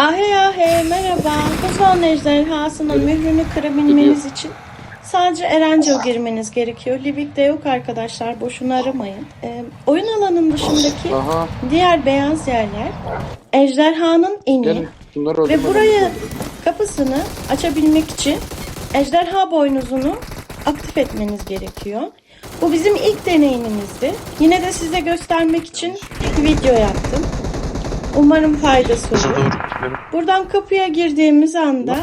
Ahe ahe merhaba. Kuzon ejderhasının mührünü kırabilmeniz için sadece Erencil girmeniz gerekiyor. Livik de yok arkadaşlar. Boşuna aramayın. Ee, oyun alanının dışındaki Aha diğer beyaz yerler ejderhanın eni. Ve burayı kapısını açabilmek için ejderha boynuzunu aktif etmeniz gerekiyor. Bu bizim ilk deneyimimizdi. Yine de size göstermek için video yaptım. Umarım faydası olur. Buradan kapıya girdiğimiz anda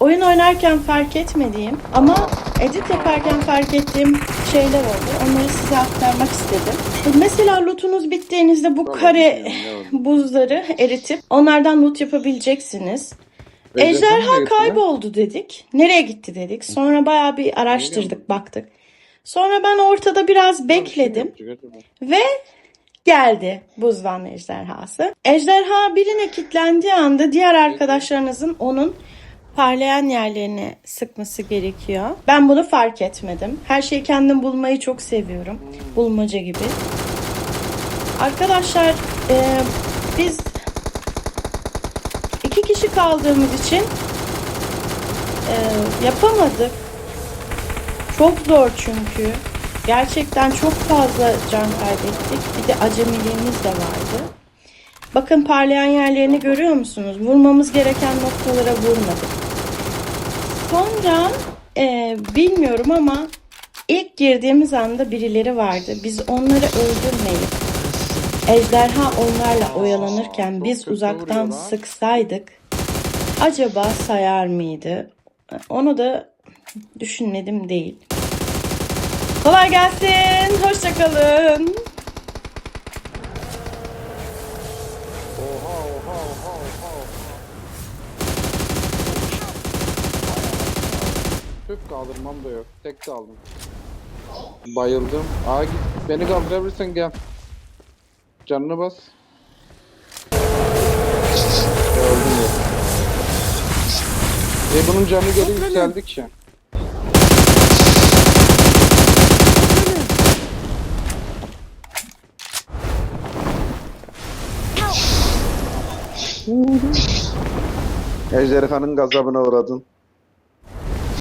oyun oynarken fark etmediğim ama edit yaparken fark ettiğim şeyler oldu. Onları size aktarmak istedim. Mesela lootunuz bittiğinizde bu kare buzları eritip onlardan loot yapabileceksiniz. Ejderha kayboldu dedik. Nereye gitti dedik. Sonra bayağı bir araştırdık, baktık. Sonra ben ortada biraz bekledim ve geldi buzdan ejderhası. Ejderha birine kilitlendiği anda diğer arkadaşlarınızın onun parlayan yerlerine sıkması gerekiyor. Ben bunu fark etmedim. Her şeyi kendim bulmayı çok seviyorum. Bulmaca gibi. Arkadaşlar e, biz iki kişi kaldığımız için e, yapamadık. Çok zor çünkü. Gerçekten çok fazla can kaybettik. Bir de acemiliğimiz de vardı. Bakın parlayan yerlerini görüyor musunuz? Vurmamız gereken noktalara vurmadık. Sonra e, bilmiyorum ama ilk girdiğimiz anda birileri vardı. Biz onları öldürmeyip ejderha onlarla oyalanırken biz uzaktan sıksaydık acaba sayar mıydı? Onu da düşünmedim değil. Kolay gelsin. Hoşçakalın. Oha oha oha oha oha. Tüp kaldırmam da yok. Tek kaldım. Bayıldım. Aa git. Beni kaldırabilirsen gel. Canını bas. Öldüm ya. E bunun canı geri yükseldikçe. Ejderhanın gazabına uğradın.